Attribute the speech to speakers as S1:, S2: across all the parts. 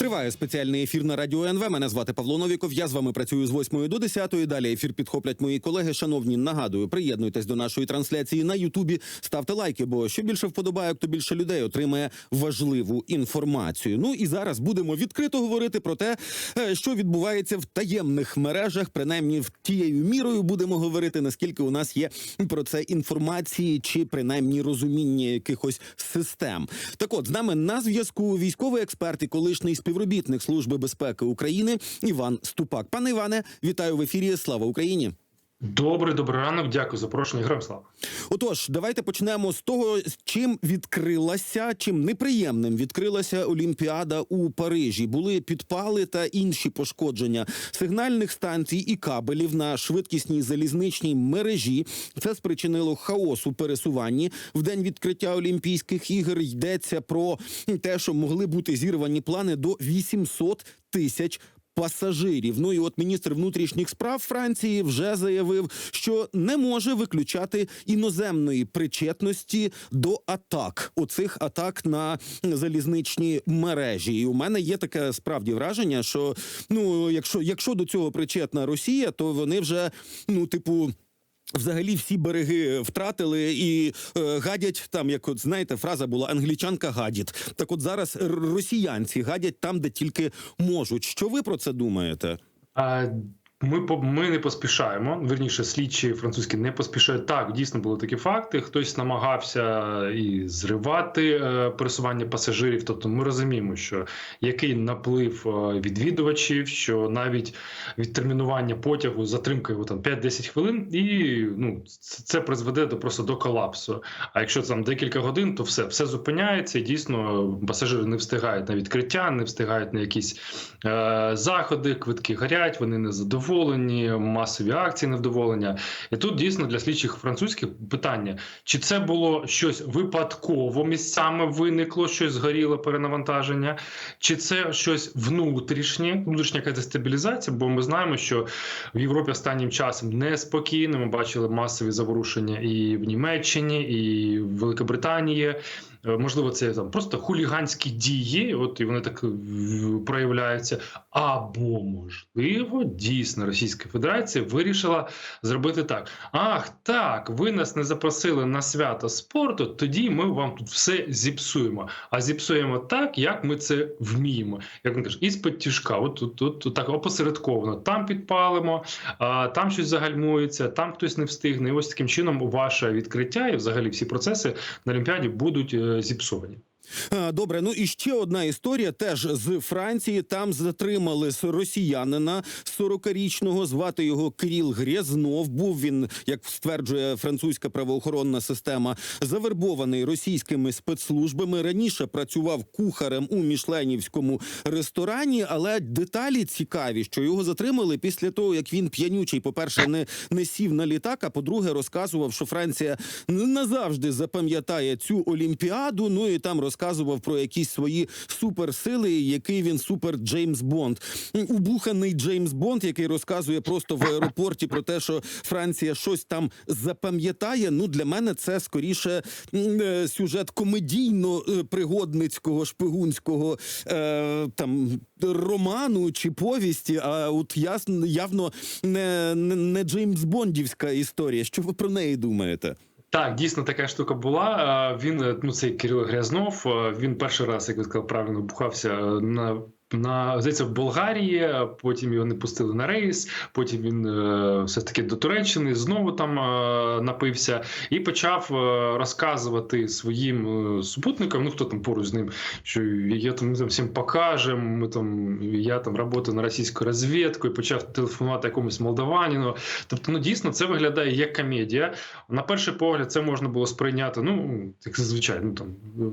S1: Триває спеціальний ефір на радіо НВ. Мене звати Павло Новіков. Я з вами працюю з 8 до 10. Далі ефір підхоплять мої колеги. Шановні, нагадую, приєднуйтесь до нашої трансляції на Ютубі. Ставте лайки, бо що більше вподобайок, то більше людей отримає важливу інформацію. Ну і зараз будемо відкрито говорити про те, е, що відбувається в таємних мережах. Принаймні, в тією мірою будемо говорити, наскільки у нас є про це інформації, чи принаймні розуміння якихось систем. Так от з нами на зв'язку військовий експерт і колишній співробітник Служби безпеки України Іван Ступак. Пане Іване, вітаю в ефірі. Слава Україні!
S2: Добрий, добрий ранок. Дякую за запрошення. Героям слава.
S1: Отож, давайте почнемо з того, чим відкрилася, чим неприємним відкрилася Олімпіада у Парижі. Були підпали та інші пошкодження сигнальних станцій і кабелів на швидкісній залізничній мережі. Це спричинило хаос у пересуванні. В день відкриття Олімпійських ігор йдеться про те, що могли бути зірвані плани до 800 тисяч пасажирів. Ну і от міністр внутрішніх справ Франції вже заявив, що не може виключати іноземної причетності до атак. Оцих атак на залізничні мережі. І у мене є таке справді враження, що ну, якщо, якщо до цього причетна Росія, то вони вже ну, типу. Взагалі всі береги втратили і е, гадять там, як от знаєте, фраза була англічанка гадіт. Так от зараз росіянці гадять там, де тільки можуть. Що ви про це думаєте?
S2: Ми по- ми не поспішаємо. Верніше, слідчі французькі не поспішають. Так, дійсно були такі факти. Хтось намагався і зривати е, пересування пасажирів. Тобто, ми розуміємо, що який наплив е, відвідувачів, що навіть відтермінування потягу затримка його там 5-10 хвилин, і ну це призведе до просто до колапсу. А якщо там декілька годин, то все все зупиняється. І дійсно пасажири не встигають на відкриття, не встигають на якісь е, заходи, квитки горять, вони не задоволені, масові акції невдоволення. І тут дійсно для слідчих французьких питання: чи це було щось випадково місцями виникло, щось згоріло перенавантаження, чи це щось внутрішнє, внутрішня якась дестабілізація? Бо ми знаємо, що в Європі останнім часом неспокійно. Ми бачили масові заворушення і в Німеччині, і в Великобританії. Е, Можливо, це там просто хуліганські дії, от і вони так проявляються. Або, можливо, дійсно Російська Федерація вирішила зробити так: ах, так, ви нас не запросили на свято спорту, тоді ми вам тут все зіпсуємо. А зіпсуємо так, як ми це вміємо. Як він каже, із підтяжка, от тут, тут, тут так опосередковано. Там підпалимо, а, там щось загальмується, там хтось не встигне. І ось таким чином ваше відкриття і взагалі всі процеси на Олімпіаді будуть е, зіпсовані.
S1: Добре, ну і ще одна історія теж з Франції. Там затримали росіянина 40-річного, звати його Кирил Грязнов. Був він, як стверджує французька правоохоронна система, завербований російськими спецслужбами. Раніше працював кухарем у мішленівському ресторані, але деталі цікаві, що його затримали після того, як він п'янючий, по-перше, не, не сів на літак, а по-друге, розказував, що Франція назавжди запам'ятає цю олімпіаду. Ну і там розказував про якісь свої суперсили, який він супер Джеймс Бонд. Убуханий Джеймс Бонд, який розказує просто в аеропорті про те, що Франція щось там запам'ятає. Ну для мене це скоріше е, сюжет комедійно-пригодницького шпигунського е, там роману чи повісті. А от ясно явно не, не, не Джеймс Бондівська історія. Що ви про неї думаєте?
S2: Так, дійсно така штука була. Він е, ну цей Кирило Грязнов. е, Він перший раз, як ви сказав, правильно бухався е, на. На здається, в Болгарії, потім його не пустили на рейс. Потім він е, все ж таки до Туреччини знову там е, напився і почав е, розказувати своїм супутникам, ну хто там поруч з ним, що я там, ми там всім покажемо. Ми там я там працюю на російську розвідку і почав телефонувати якомусь молдаваніну. Тобто, ну дійсно це виглядає як комедія. На перший погляд, це можна було сприйняти. Ну як зазвичай, ну там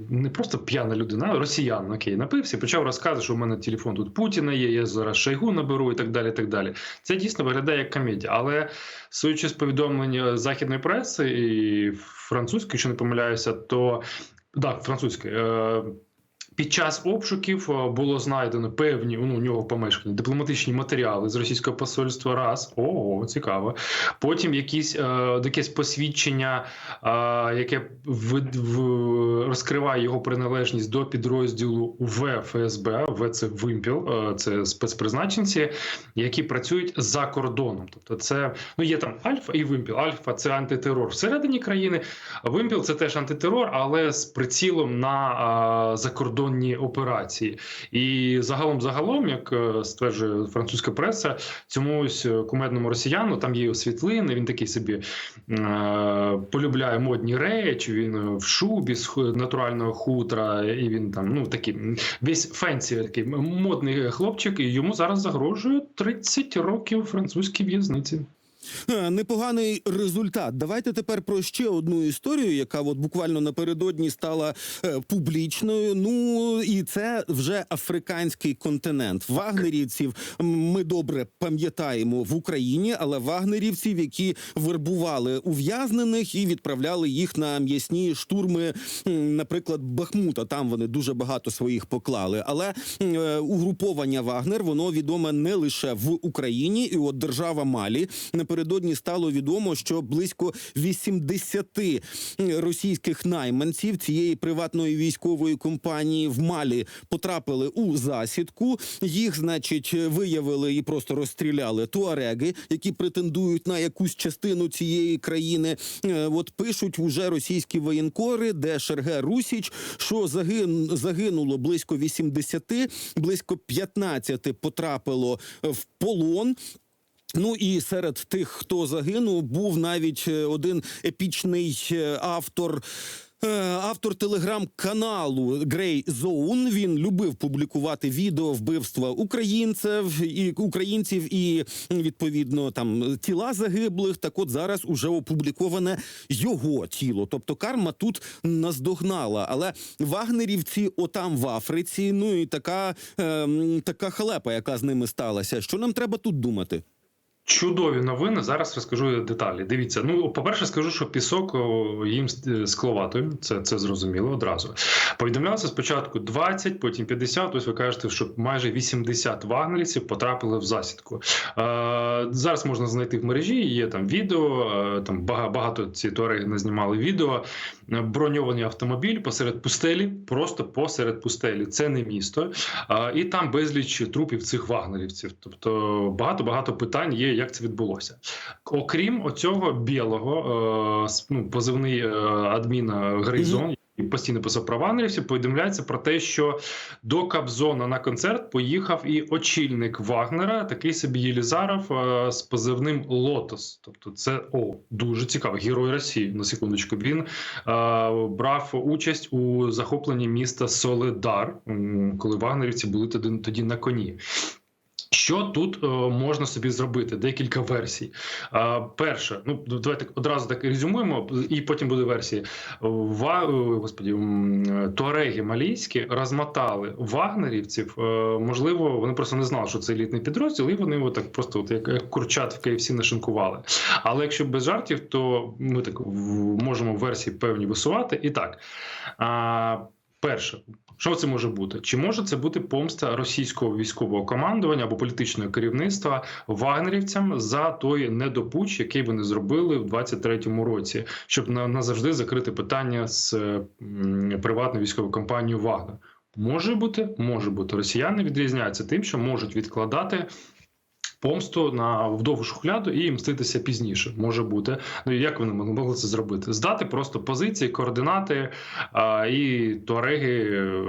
S2: не просто п'яна людина, а росіян окей, напився, почав розказувати, що у мене телефон тут Путіна є, я зараз Шойгу наберу і так далі. так далі. Це дійсно виглядає як комедія. Але суючи з повідомлення західної преси і французької, якщо не помиляюся, то так, французької. Е, Під час обшуків е, було знайдено певні ну, у нього в помешканні дипломатичні матеріали з російського посольства. Раз ого, цікаво. Потім якісь е, якесь посвідчення, е, яке в, в, розкриває його приналежність до підрозділу В ФСБ. В це вимпіл, е, це спецпризначенці, які працюють за кордоном. Тобто, це ну є там альфа і вимпіл. Альфа це антитерор всередині країни. Вимпіл це теж антитерор, але з прицілом на а, закордонні операції. І загалом, загалом, як е, стверджує французька преса, цьомусь е, кумедному росіяну там є його світлини. Він такий собі е, полюбляє модні речі. Він е, в шубі з натурального хутра, і він там ну такий весь фенсі, такий модний хлопчик. І йому зараз загрожує 30 років французькій в'язниці.
S1: Е, Непоганий результат. Давайте тепер про ще одну історію, яка от буквально напередодні стала е, публічною. Ну і це вже африканський континент. Вагнерівців ми добре пам'ятаємо в Україні, але вагнерівців, які вербували ув'язнених і відправляли їх на м'ясні штурми, наприклад, Бахмута. Там вони дуже багато своїх поклали. Але е, угруповання Вагнер воно відоме не лише в Україні, і от держава Малі напередодні стало відомо, що близько 80 російських найманців цієї приватної військової компанії в Малі потрапили у засідку. Їх, значить, виявили і просто розстріляли туареги, які претендують на якусь частину цієї країни. Е, От пишуть уже російські воєнкори, де Шерге Русіч, що загин, загинуло близько 80, близько 15 потрапило в полон. Ну і серед тих, хто загинув, був навіть е, один епічний е, автор. е, Автор телеграм-каналу Grey Zone, він любив публікувати відео вбивства українців і українців, і відповідно там тіла загиблих. Так, от зараз уже опубліковане його тіло. Тобто карма тут наздогнала. Але вагнерівці, отам в Африці, ну і така, ем, така халепа, яка з ними сталася. Що нам треба тут думати?
S2: Чудові новини. Зараз розкажу деталі. Дивіться, ну по-перше, скажу, що пісок їм скловатою. Це, це зрозуміло одразу. Повідомлялося спочатку 20, потім 50. Ось ви кажете, що майже 80 вагнерівців потрапили в засідку. Е, зараз можна знайти в мережі. Є там відео. Е, там багато ці туареги не знімали відео. Е, Броньований автомобіль посеред пустелі, просто посеред пустелі. Це не місто. А, І там безліч трупів цих вагнерівців. Тобто багато багато питань є, як це відбулося. Окрім оцього білого, е, ну, позивний е, адміна Грейзон. І постійно писав про вагнерівців, повідомляється про те, що до Кабзона на концерт поїхав і очільник Вагнера, такий собі Єлізаров е, з позивним Лотос. Тобто, це о дуже цікаво. Герой Росії на секундочку. Він е, брав участь у захопленні міста Соледар, коли вагнерівці були тоді, тоді на коні. Що тут е, можна собі зробити? Декілька версій. Е, перше, ну давайте одразу так резюмуємо, і потім буде версії. Ва, е, господі, туареги малійські розмотали вагнерівців. Е, можливо, вони просто не знали, що це елітний підрозділ, і вони отак просто от як, як курчат в KFC нашинкували. Але якщо без жартів, то ми так можемо версії певні висувати. І так. А, перше. Що це може бути? Чи може це бути помста російського військового командування або політичного керівництва вагнерівцям за той недопуч, який вони зробили в 23-му році, щоб на назавжди закрити питання з приватною військовою компанією Вагнер? Може бути, може бути. Росіяни відрізняються тим, що можуть відкладати. Помсту на вдову шухляду і мститися пізніше може бути. Ну як вони могли це зробити? Здати просто позиції, координати, а, і туареги е,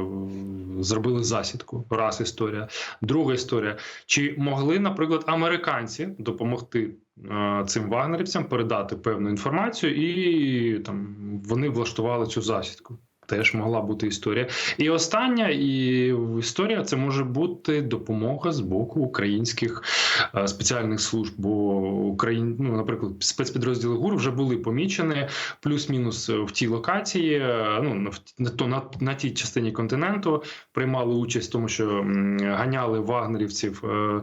S2: зробили засідку. Раз історія. Друга історія. Чи могли, наприклад, американці допомогти е, цим вагнерівцям передати певну інформацію, і там вони влаштували цю засідку? Теж могла бути історія. І остання і історія це може бути допомога з боку українських е, спеціальних служб. Бо Україн, ну, наприклад, спецпідрозділи ГУР вже були помічені плюс-мінус в тій локації. е, Ну на то на, на тій частині континенту приймали участь, в тому що ганяли вагнерівців. е,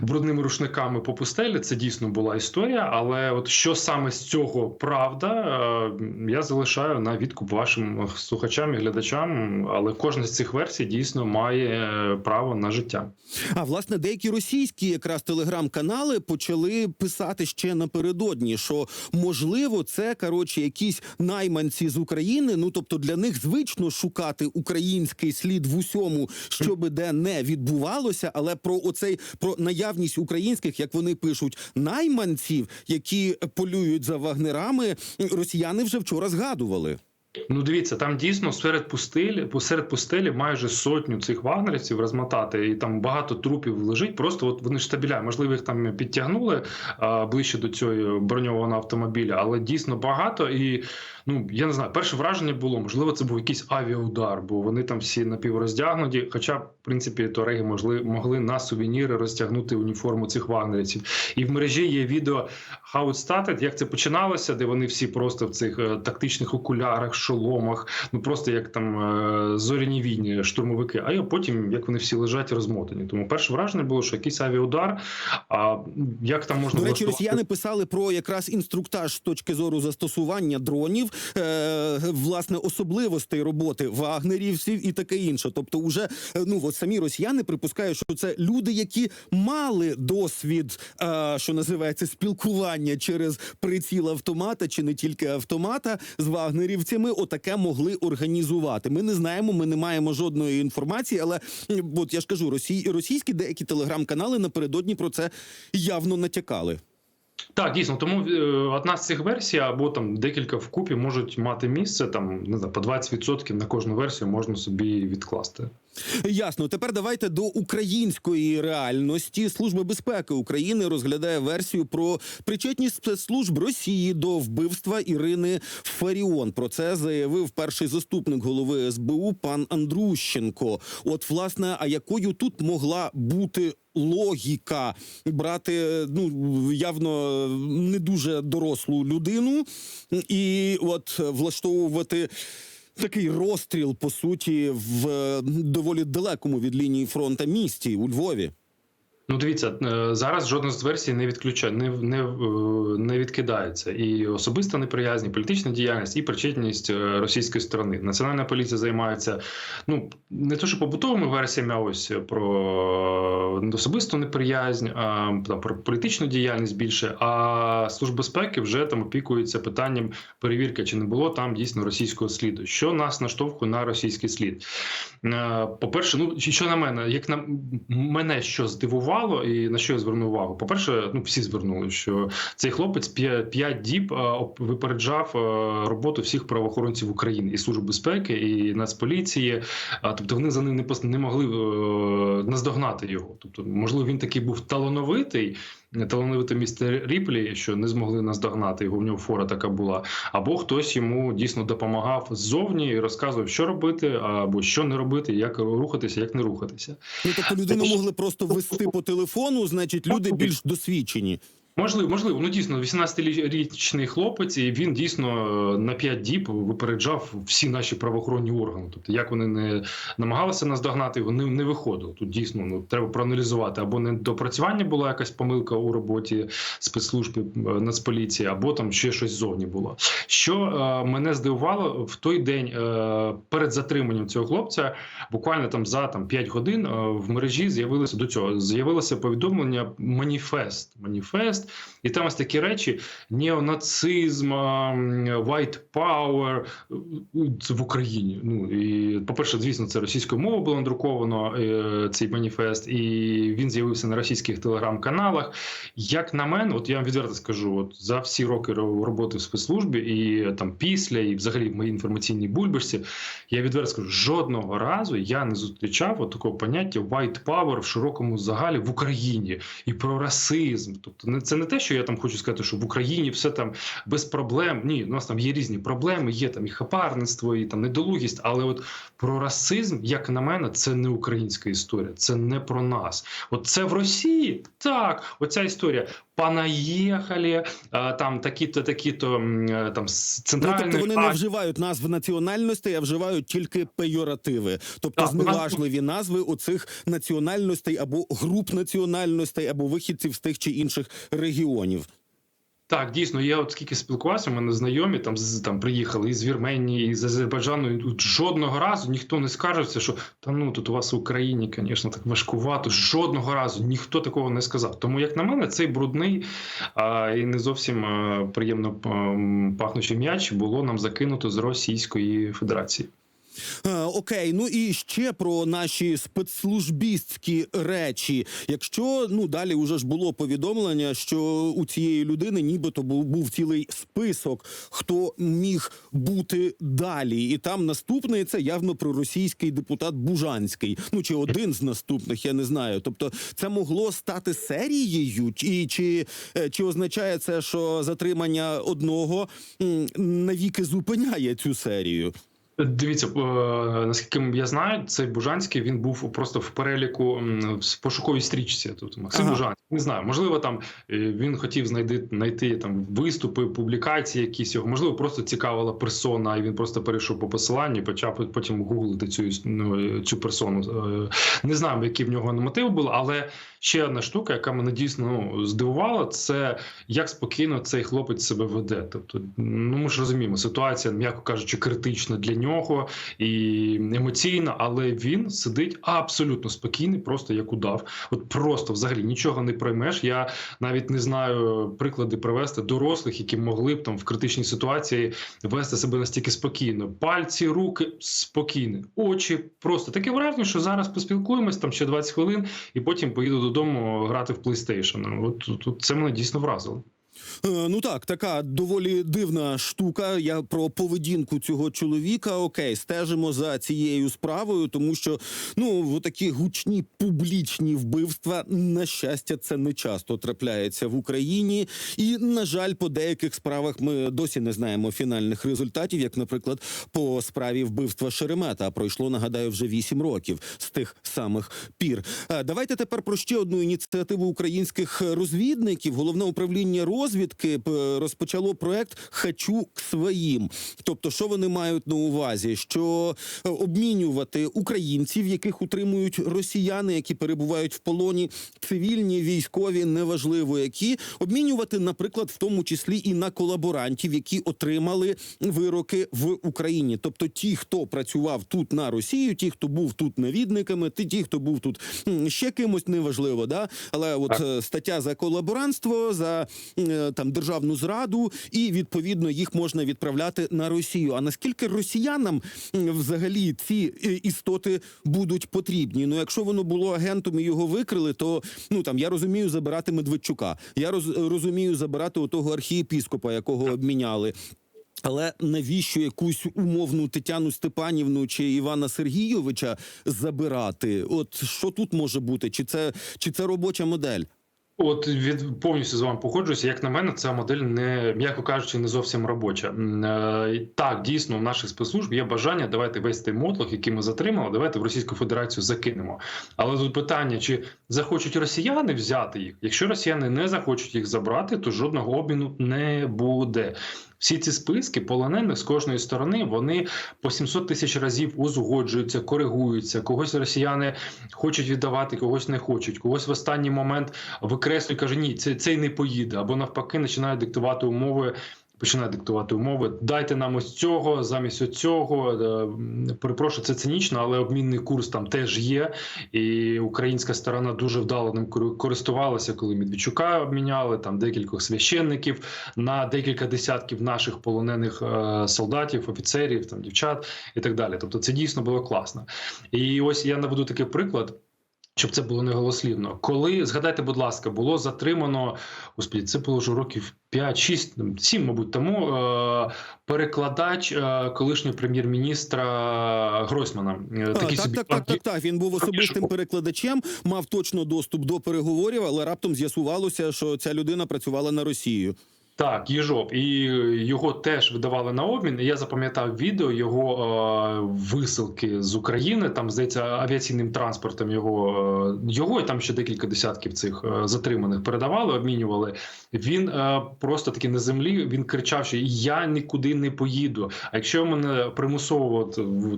S2: брудними рушниками по пустелі. Це дійсно була історія. Але от що саме з цього правда, е, я залишаю на відкуп вашим слухачам і глядачам. Але кожна з цих версій дійсно має е, право на життя.
S1: А власне, деякі російські якраз телеграм-канали почали писати ще напередодні, що можливо це коротше якісь найманці з України. Ну тобто для них звично шукати український слід в усьому, що би де не відбувалося, але про оцей про наявність українських, як вони пишуть, найманців, які полюють за вагнерами, росіяни вже вчора згадували.
S2: Ну, дивіться, там дійсно серед пустелі, посеред пустелі майже сотню цих вагнерівців розмотати, і там багато трупів лежить. Просто от вони штабіля, можливо, їх там підтягнули а, ближче до цього броньованого автомобіля, але дійсно багато. І ну я не знаю, перше враження було, можливо, це був якийсь авіаудар, бо вони там всі напівроздягнуті. Хоча, в принципі, тореги могли, могли на сувеніри розтягнути уніформу цих вагнерівців. І в мережі є відео How it started, як це починалося, де вони всі просто в цих е, тактичних окулярах, шоломах, ну просто як там е, зоряні війні, штурмовики. А я потім як вони всі лежать розмотані. Тому перше враження було, що якийсь авіаудар. А як там можна
S1: До речі, росіяни писали про якраз інструктаж з точки зору застосування дронів, е, власне, особливостей роботи вагнерівців і таке інше. Тобто, уже е, ну от самі росіяни припускають, що це люди, які мали досвід, е, що називається спілкування через приціл автомата, чи не тільки автомата з вагнерівцями, отаке могли організувати. Ми не знаємо, ми не маємо жодної інформації, але от я ж кажу, росій, російські деякі телеграм-канали напередодні про це явно натякали.
S2: Так, дійсно, тому е, одна з цих версій або там декілька вкупі можуть мати місце. Там не знаю, по 20% на кожну версію можна собі відкласти.
S1: Ясно. Тепер давайте до української реальності. Служба безпеки України розглядає версію про причетність спецслужб Росії до вбивства Ірини Фаріон. Про це заявив перший заступник голови СБУ пан Андрущенко. От, власне, а якою тут могла бути? Логіка брати ну явно не дуже дорослу людину і от влаштовувати такий розстріл по суті в е, доволі далекому від лінії фронта місті у Львові.
S2: Ну, дивіться, е, зараз жодна з версій не відключає, не, не, е, не відкидається. І особиста неприязнь, і політична діяльність, і причетність е, російської сторони. Національна поліція займається ну не то, що побутовими версіями, а ось про особисту неприязнь, а там про політичну діяльність більше. А служба безпеки вже там опікується питанням перевірки, чи не було там дійсно російського сліду. Що нас наштовхує на російський слід? Е, По-перше, ну що на мене, як на мене що здивувало, і на що я звернув увагу? По-перше, ну всі звернули, що цей хлопець 5 діб е, випереджав е, роботу всіх правоохоронців України і служби безпеки, і Нацполіції. Тобто вони за ним не не могли е, наздогнати його. Тобто, можливо, він такий був талановитий. Талановитий містер Ріплі, що не змогли наздогнати його. В нього фора така була. Або хтось йому дійсно допомагав ззовні і розказував, що робити, або що не робити, як рухатися, як не рухатися.
S1: Ну тобто людину могли просто вести по телефону, значить, люди більш досвідчені.
S2: Можливо, можливо, ну дійсно, 18-річний хлопець, і він дійсно е, на 5 діб випереджав всі наші правоохоронні органи. Тобто, як вони не намагалися наздогнати його, не, не виходило. Тут дійсно ну треба проаналізувати або недопрацювання була якась помилка у роботі спецслужб е, Нацполіції, або там ще щось ззовні було. Що е, мене здивувало в той день е, перед затриманням цього хлопця, буквально там за там 5 годин е, в мережі з'явилося до цього. З'явилося повідомлення маніфест. Маніфест, і там ось такі речі: неонацизм, white power в Україні. Ну і по-перше, звісно, це російською мовою було надруковано е, цей маніфест, і він з'явився на російських телеграм-каналах. Як на мене, от я вам відверто скажу, от за всі роки роботи в спецслужбі, і там після, і взагалі в моїй інформаційній бульбашці, я відверто скажу, жодного разу я не зустрічав от такого поняття white power в широкому загалі в Україні і про расизм. Тобто, не це не те, що я там хочу сказати, що в Україні все там без проблем. Ні, у нас там є різні проблеми, є там і хапарництво, і там недолугість, але от про расизм, як на мене, це не українська історія, це не про нас. От це в Росії так, оця історія. Понаїхали, е, там такі-то, такі-то е, там центральні...
S1: Ну, тобто вони не вживають назв національностей, а вживають тільки пейоративи, тобто
S2: Так, зневажливі нас-
S1: назви цих національностей або груп національностей, або вихідців з тих чи інших регіонів.
S2: Так, дійсно, я от скільки спілкувався, у мене знайомі там з там приїхали із Вірменії, із Азербайджану. і жодного разу ніхто не скажеться, що та ну тут у вас в Україні, звісно, так важкувато. Жодного разу ніхто такого не сказав. Тому, як на мене, цей брудний а, і не зовсім а, приємно м, пахнучий м'яч було нам закинуто з Російської Федерації.
S1: Е, Окей, ну і ще про наші спецслужбістські речі. Якщо ну далі уже ж було повідомлення, що у цієї людини нібито був, був цілий список, хто міг бути далі, і там наступний це явно проросійський депутат Бужанський. Ну чи один з наступних, я не знаю. Тобто, це могло стати серією, чи, чи, е, чи означає це, що затримання одного навіки зупиняє цю серію?
S2: Дивіться, е, наскільки я знаю, цей Бужанський він був просто в переліку в пошуковій стрічці. Тут Максим
S1: Ага.
S2: Бужанський. Не знаю, можливо, там е, він хотів знайти знайти там виступи, публікації, якісь його, можливо, просто цікавила персона, і він просто перейшов по посиланню, і почав потім гуглити цю ну, цю персону. Е, Не знаю, які в нього мотиви були, але ще одна штука, яка мене дійсно ну, здивувала, це як спокійно цей хлопець себе веде. Тобто, ну ми ж розуміємо, ситуація, м'яко кажучи, критична для нього і емоційна, але він сидить абсолютно спокійний, просто як удав. От просто взагалі нічого не проймеш. Я навіть не знаю приклади привести дорослих, які могли б там в критичній ситуації вести себе настільки спокійно. Пальці, руки спокійні, очі просто таке враження, що зараз поспілкуємось там ще 20 хвилин, і потім поїду додому грати в PlayStation. От тут це мене дійсно вразило.
S1: Е, Ну так, така доволі дивна штука. Я про поведінку цього чоловіка. Окей, стежимо за цією справою, тому що ну такі гучні публічні вбивства, на щастя, це не часто трапляється в Україні. І на жаль, по деяких справах ми досі не знаємо фінальних результатів, як, наприклад, по справі вбивства Шеремета. Пройшло, нагадаю, вже вісім років з тих самих пір. Е, Давайте тепер про ще одну ініціативу українських розвідників. Головне управління розвідки розпочало проект Хачу к своїм. Тобто, що вони мають на увазі? Що е, обмінювати українців, яких утримують росіяни, які перебувають в полоні, цивільні, військові, неважливо які, обмінювати, наприклад, в тому числі і на колаборантів, які отримали вироки в Україні. Тобто, ті, хто працював тут на Росію, ті, хто був тут навідниками, ті, хто був тут ще кимось, неважливо, да але от е, стаття за колаборантство, за е, там державну зраду, і відповідно їх можна відправляти на Росію. А наскільки росіянам взагалі ці е, істоти будуть потрібні? Ну, якщо воно було агентом і його викрили, то ну там я розумію забирати Медведчука. Я роз, розумію забирати отого архієпіскопа, якого обміняли. Але навіщо якусь умовну Тетяну Степанівну чи Івана Сергійовича забирати? От що тут може бути? Чи це чи це робоча модель?
S2: От від повністю з вами погоджуюся. Як на мене, ця модель не м'яко кажучи, не зовсім робоча. Е, Так, дійсно, в наших спецслужб є бажання. Давайте весь той мотлох, який ми затримали, давайте в Російську Федерацію закинемо. Але тут питання: чи захочуть росіяни взяти їх? Якщо росіяни не захочуть їх забрати, то жодного обміну не буде. Всі ці списки полонених з кожної сторони вони по 700 тисяч разів узгоджуються, коригуються. Когось росіяни хочуть віддавати, когось не хочуть. Когось в останній момент викреслюють, каже, ні, це цей не поїде, або навпаки, починають диктувати умови. Починає диктувати умови. Дайте нам ось цього замість цього. Перепрошую, це цинічно, але обмінний курс там теж є. І українська сторона дуже вдало ним кор- користувалася, коли Медведчука обміняли там декількох священників на декілька десятків наших полонених е, солдатів, офіцерів, там дівчат і так далі. Тобто, це дійсно було класно. І ось я наведу такий приклад. Щоб це було неголослівно. Коли згадайте, будь ласка, було затримано господі, це було вже років 5, 6, 7, мабуть, тому е, перекладач е, колишнього прем'єр-міністра Гройсмана. Е,
S1: А, так,
S2: собі
S1: так, так, так, так. Він був особистим перекладачем, мав точно доступ до переговорів, але раптом з'ясувалося, що ця людина працювала на Росію.
S2: Так, Єжов, і його теж видавали на обмін. Я запам'ятав відео його е, висилки з України. Там здається авіаційним транспортом його е, його і там ще декілька десятків цих е, затриманих передавали, обмінювали. Він е, просто таки на землі. Він кричав, що я нікуди не поїду. А якщо мене примусово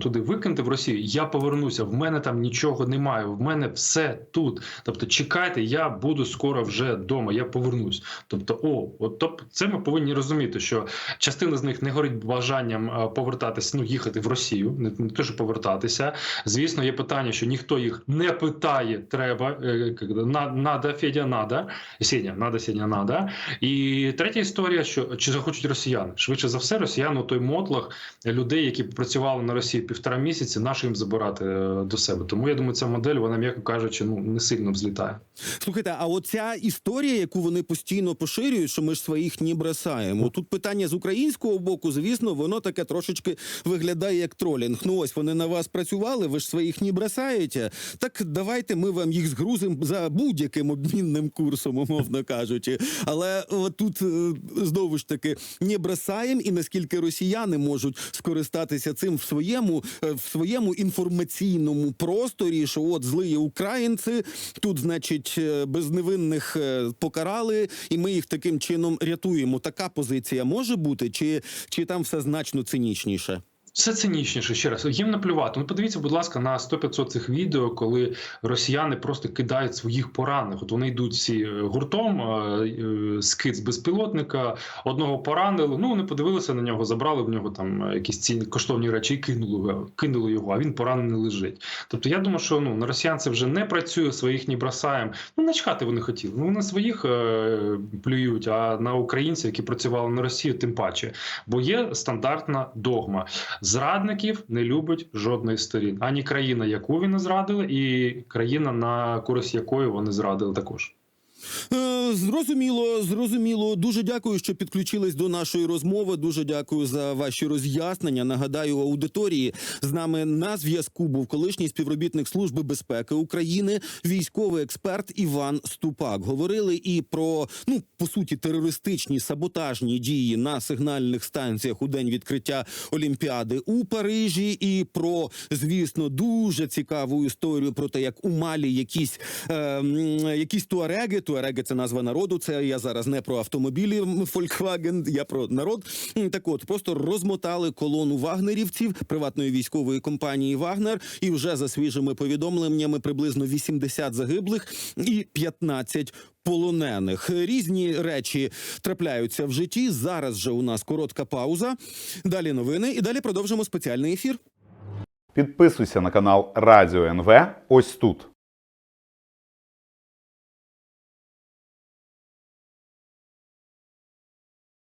S2: туди викинути в Росію, я повернуся. В мене там нічого немає. В мене все тут. Тобто, чекайте, я буду скоро вже вдома. Я повернусь. Тобто, о, от тобто, це ми повинні розуміти, що частина з них не горить бажанням е, повертатися, ну їхати в Росію, не, не те, що повертатися. Звісно, є питання, що ніхто їх не питає. Треба е, на- надо, Федя, надо, Сеня, надо, Сеня, надо. І третя історія, що чи захочуть росіяни? Швидше за все, росіяни той мотлах людей, які працювали на Росії півтора місяці, наші їм забирати е, до себе. Тому я думаю, ця модель, вона м'яко кажучи, ну не сильно взлітає.
S1: Слухайте, а оця історія, яку вони постійно поширюють, що ми ж своїх не бросаємо. Тут питання з українського боку, звісно, воно таке трошечки виглядає як тролінг. Ну ось вони на вас працювали, ви ж своїх не бросаєте. Так давайте ми вам їх згрузимо за будь-яким обмінним курсом, умовно кажучи. Але от тут е, знову ж таки не бросаємо, і наскільки росіяни можуть скористатися цим в своєму е, в своєму інформаційному просторі, що от злиє українці, тут, значить, е, безневинних е, покарали, і ми їх таким чином рятуємо. Така позиція може бути, чи, чи там все значно цинічніше?
S2: Все цинічніше ще раз. Їм наплювати. Ну подивіться, будь ласка, на 100-500 цих відео, коли росіяни просто кидають своїх поранених. От вони йдуть всі е, гуртом, е, е, скид з безпілотника, одного поранили. Ну вони подивилися на нього, забрали в нього там якісь ці коштовні речі і кинули кинули його, а він поранений лежить. Тобто я думаю, що ну на росіян це вже не працює, своїх не бросаємо. Ну начхати вони хотіли. Ну вони своїх е, плюють, а на українців, які працювали на Росію, тим паче. Бо є стандартна догма. Зрадників не любить жодної сторін. Ані країна, яку вони зрадили, і країна, на користь якої вони зрадили також.
S1: Е, Зрозуміло, зрозуміло. Дуже дякую, що підключились до нашої розмови. Дуже дякую за ваші роз'яснення. Нагадаю, аудиторії з нами на зв'язку був колишній співробітник служби безпеки України, військовий експерт Іван Ступак. Говорили і про ну по суті терористичні саботажні дії на сигнальних станціях у день відкриття Олімпіади у Парижі, і про звісно дуже цікаву історію про те, як у Малі якісь, е, якісь туареги. Туареги це назва народу. Це я зараз не про автомобілі Volkswagen, я про народ. Так от просто розмотали колону вагнерівців приватної військової компанії Вагнер, і вже за свіжими повідомленнями приблизно 80 загиблих і 15 полонених. Різні речі трапляються в житті. Зараз же у нас коротка пауза. Далі новини, і далі продовжимо спеціальний ефір.
S3: Підписуйся на канал Радіо НВ ось тут.